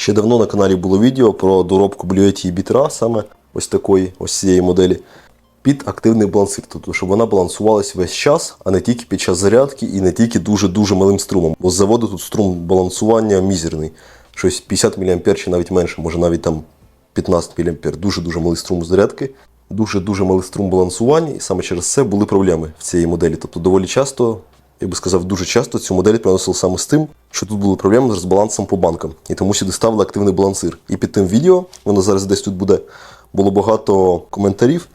Ще давно на каналі було відео про доробку Bluetooth бітра, саме ось такої, ось цієї моделі, під активний балансир, тобто, щоб вона балансувалась весь час, а не тільки під час зарядки і не тільки дуже-дуже малим струмом. Бо з заводу тут струм балансування мізерний. Щось 50 мА чи навіть менше, може навіть там 15 мА. Дуже-дуже малий струм зарядки, дуже-дуже малий струм балансування, і саме через це були проблеми в цій моделі. Тобто доволі часто, я би сказав, дуже часто цю модель приносили саме з тим, що тут були проблеми з розбалансом по банкам. І тому сюди ставили активний балансир. І під тим відео, воно зараз десь тут буде, було багато коментарів.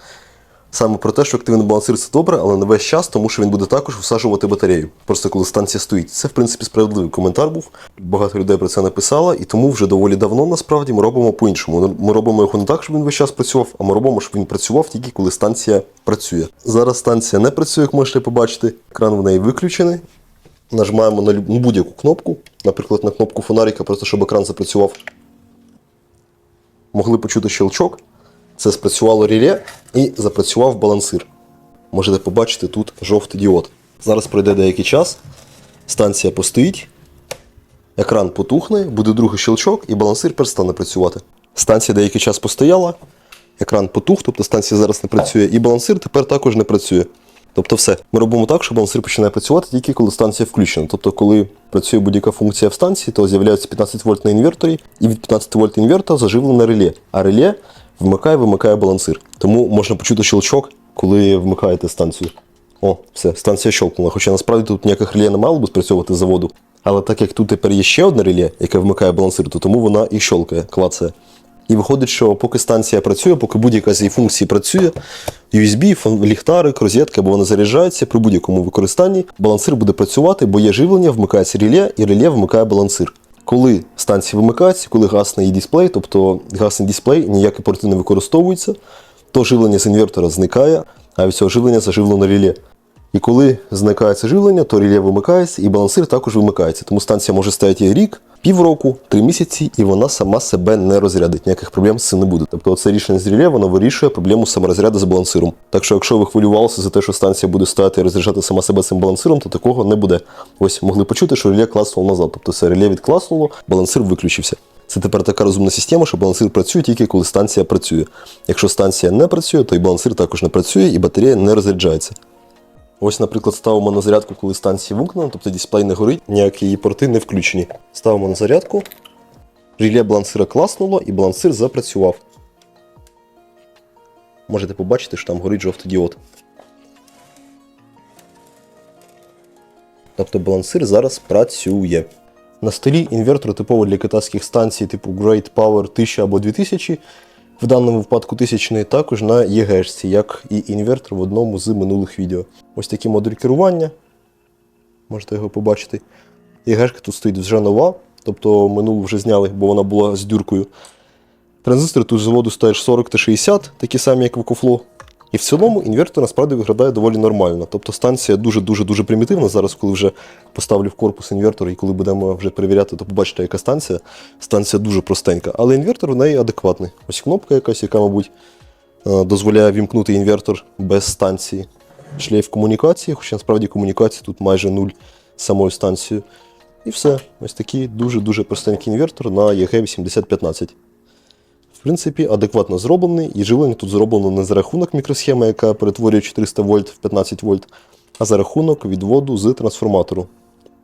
Саме про те, що активний балансир це добре, але не весь час, тому що він буде також всаджувати батарею. Просто коли станція стоїть. Це, в принципі, справедливий коментар був. Багато людей про це написало, і тому вже доволі давно насправді ми робимо по-іншому. Ми робимо його не так, щоб він весь час працював, а ми робимо, щоб він працював тільки коли станція працює. Зараз станція не працює, як можете побачити. Екран в неї виключений. Нажимаємо на будь-яку кнопку, наприклад, на кнопку фонарика, просто щоб екран запрацював. Могли почути щелчок. Це спрацювало реле і запрацював балансир. Можете побачити тут жовтий діод. Зараз пройде деякий час, станція постоїть, екран потухне, буде другий щелчок і балансир перестане працювати. Станція деякий час постояла, екран потух, тобто станція зараз не працює, і балансир тепер також не працює. Тобто все. Ми робимо так, що балансир починає працювати тільки коли станція включена. Тобто, коли працює будь-яка функція в станції, то з'являється 15 вольт на інверторі, і від 15 вольт інвертора заживлене реле. А реле вмикає, вимикає балансир. Тому можна почути щелчок, коли вмикаєте станцію. О, все, станція щелкнула. Хоча насправді тут ніяких реле не мало би спрацьовувати з заводу. Але так як тут тепер є ще одне реле, яке вмикає балансир, то тому вона і щелкає, клацає. І виходить, що поки станція працює, поки будь-яка з її функцій працює, USB, ліхтарик, розетка, або вона заряджається при будь-якому використанні, балансир буде працювати, бо є живлення, вмикається реле, і реле вмикає балансир. Коли станція вимикається, коли гасне її дисплей, тобто гасний дисплей, ніякі порти не використовуються, то живлення з інвертора зникає, а від цього живлення заживлено реле. І коли зникає це живлення, то реле вимикається і балансир також вимикається. Тому станція може стояти рік, півроку, три місяці, і вона сама себе не розрядить. Ніяких проблем з цим не буде. Тобто це рішення з реле, воно вирішує проблему саморозряду з балансиром. Так що, якщо ви хвилювалися за те, що станція буде стояти і розряджати сама себе цим балансиром, то такого не буде. Ось могли почути, що реле класнуло назад. Тобто це реле відкласнуло, балансир виключився. Це тепер така розумна система, що балансир працює тільки коли станція працює. Якщо станція не працює, то і балансир також не працює, і батарея не розряджається. Ось, наприклад, ставимо на зарядку, коли станція вимкнена, тобто дисплей не горить, ніякі її порти не включені. Ставимо на зарядку. Реле балансира класнуло і балансир запрацював. Можете побачити, що там горить жовтий діод. Тобто балансир зараз працює. На столі інвертор типово для китайських станцій типу Great Power 1000 або 2000, в даному випадку 1000 також на ЄГЕшці, як і інвертор в одному з минулих відео. Ось такий модуль керування. Можете його побачити. ЄГЕшка тут стоїть вже нова, тобто минулу вже зняли, бо вона була з дюркою. Транзистори тут з заводу стоять 40 та 60, такі самі, як в EcoFlow. І в цілому інвертор насправді виглядає доволі нормально. Тобто станція дуже-дуже дуже примітивна. Зараз, коли вже поставлю в корпус інвертор і коли будемо вже перевіряти, то побачите, яка станція. Станція дуже простенька, але інвертор в неї адекватний. Ось кнопка якась, яка, мабуть, е, дозволяє вімкнути інвертор без станції. Шлейф комунікації, хоча насправді комунікації тут майже нуль з самою станцією. І все. Ось такий дуже-дуже простенький інвертор на EG8015. Принципі, адекватно зроблений, і живлення тут зроблено не за рахунок мікросхеми, яка перетворює 400 вольт в 15 вольт, а за рахунок відводу з трансформатору.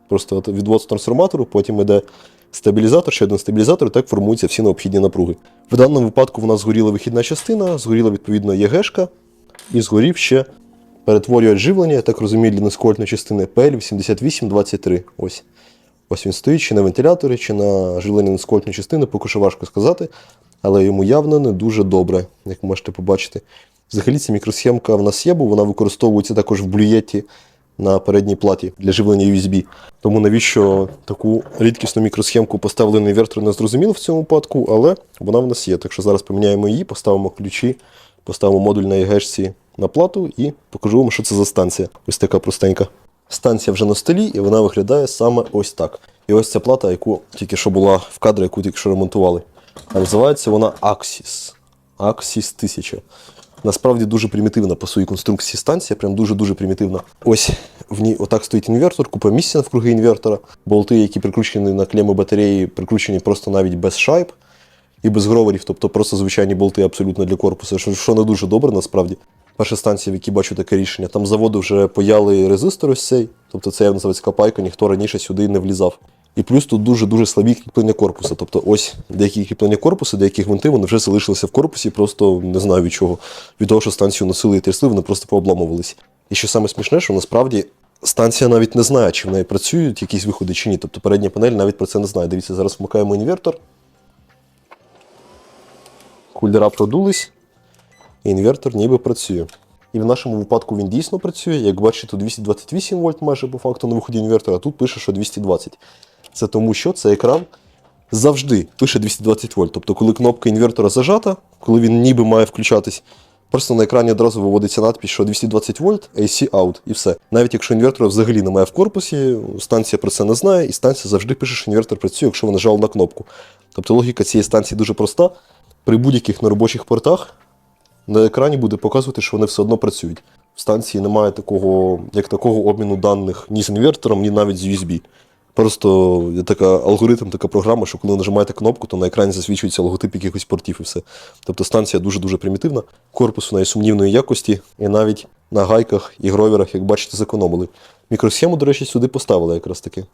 Просто відвод з трансформатору, потім йде стабілізатор, ще один стабілізатор, і так формуються всі необхідні напруги. В даному випадку в нас згоріла вихідна частина, згоріла відповідно ЄГшка, і згорів ще перетворювач живлення, я так розумію, для низьковольтної частини PL8823. Ось. Ось він стоїть чи на вентиляторі, чи на живлення низьковольтної частини, поки що важко сказати, але йому явно не дуже добре, як можете побачити. Взагалі ця мікросхемка в нас є, бо вона використовується також в блюєті на передній платі для живлення USB. Тому навіщо таку рідкісну мікросхемку поставили на інвертор, не зрозуміло в цьому випадку, але вона в нас є. Так що зараз поміняємо її, поставимо ключі, поставимо модуль на ЄГшці на плату і покажу вам, що це за станція. Ось така простенька. Станція вже на столі, і вона виглядає саме ось так. І ось ця плата, яку тільки що була в кадрі, яку тільки що ремонтували. А називається вона Axis. Axis 1000. Насправді дуже примітивна по своїй конструкції станція, прям дуже-дуже примітивна. Ось в ній отак стоїть інвертор, купа місця навкруги інвертора, болти, які прикручені на клеми батареї, прикручені просто навіть без шайб і без гроверів, тобто просто звичайні болти абсолютно для корпусу, що, не дуже добре насправді. Перша станція, в якій бачу таке рішення. Там заводу вже паяли резистор ось цей, тобто це явно заводська пайка, ніхто раніше сюди не влізав. І плюс тут дуже-дуже слабі кріплення корпуса. Тобто ось деякі кріплення корпусу, деякі гвинти вони вже залишилися в корпусі, просто не знаю від чого. Від того, що станцію носили і трясли, вони просто пообламувалися. І що саме смішне, що насправді станція навіть не знає, чи в неї працюють якісь виходи чи ні. Тобто передня панель навіть про це не знає. Дивіться, зараз вмикаємо інвертор. Кулера продулись, і інвертор ніби працює. І в нашому випадку він дійсно працює. Як бачите, тут 228 вольт майже по факту на виході інвертора, а тут пише, що 220. Це тому, що цей екран завжди пише 220 вольт. Тобто, коли кнопка інвертора зажата, коли він ніби має включатись, просто на екрані одразу виводиться надпись, що 220 вольт, AC out, і все. Навіть якщо інвертора взагалі немає в корпусі, станція про це не знає, і станція завжди пише, що інвертор працює, якщо ви нажали на кнопку. Тобто логіка цієї станції дуже проста. При будь-яких неробочих портах на екрані буде показувати, що вони все одно працюють. В станції немає такого, як такого обміну даних ні з інвертором, ні навіть з USB. Просто є така алгоритм, така програма, що коли нажимаєте кнопку, то на екрані засвічується логотип якихось портів і все. Тобто станція дуже-дуже примітивна, корпус у неї сумнівної якості, і навіть на гайках і гроверах, як бачите, зекономили. Мікросхему, до речі, сюди поставили якраз таки.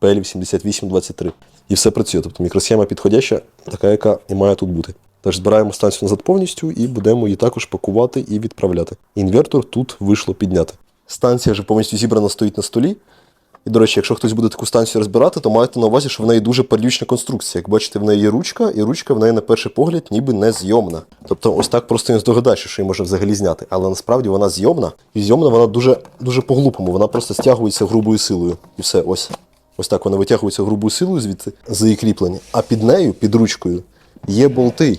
PL7823. І все працює. Тобто мікросхема підходяща, така, яка і має тут бути. Тож збираємо станцію назад повністю і будемо її також пакувати і відправляти. Інвертор тут вийшло підняти. Станція вже повністю зібрана стоїть на столі. І, до речі, якщо хтось буде таку станцію розбирати, то майте на увазі, що в неї дуже перлючна конструкція. Як бачите, в неї є ручка, і ручка в неї на перший погляд ніби не зйомна. Тобто, ось так просто не здогадаєшся, що її можна взагалі зняти. Але насправді вона зйомна, і зйомна вона дуже, дуже по-глупому. Вона просто стягується грубою силою. І все, ось. Ось так вона витягується грубою силою звідти за кріплення. А під нею, під ручкою, є болти.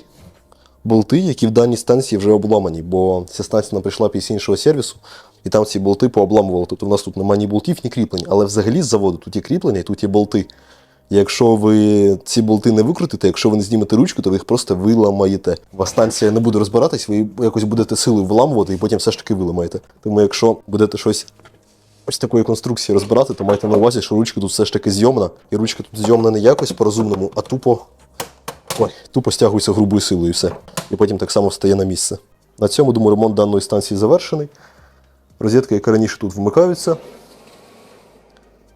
Болти, які в даній станції вже обламані, бо ця станція вона прийшла після іншого сервісу, і там ці болти пообламували. Тобто в нас тут немає ні болтів, ні кріплень, але взагалі з заводу тут є кріплення і тут є болти. Якщо ви ці болти не викрутите, якщо ви не знімете ручку, то ви їх просто виламаєте. Вас станція не буде розбиратись, ви якось будете силою виламувати і потім все ж таки виламаєте. Тому якщо будете щось ось такої конструкції розбирати, то майте на увазі, що ручка тут все ж таки зйомна. І ручка тут зйомна не якось по-розумному, а тупо, ой, тупо стягується грубою силою і все. І потім так само встає на місце. На цьому, думаю, ремонт даної станції завершений. Розетки, як раніше, тут вмикаються.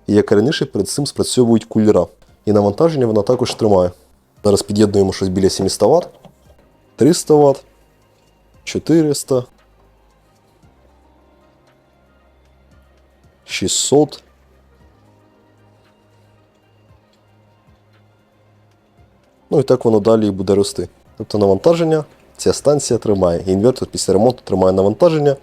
І як раніше, перед цим спрацьовують кулера. І навантаження вона також тримає. Зараз під'єднуємо щось біля 700 Вт, 300 Вт, 400, 600. Ну і так воно далі буде рости. Тобто навантаження ця станція тримає. Інвертор після ремонту тримає навантаження.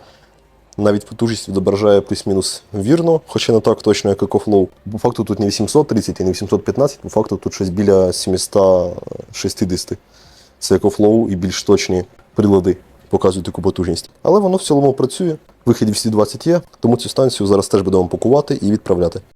Навіть потужність відображає плюс-мінус вірно, хоча не так точно, як EcoFlow. По факту тут не 830 і не 815, по факту тут щось біля 760. Це EcoFlow і більш точні прилади показують таку потужність. Але воно в цілому працює. Вихід 220 є, тому цю станцію зараз теж будемо пакувати і відправляти.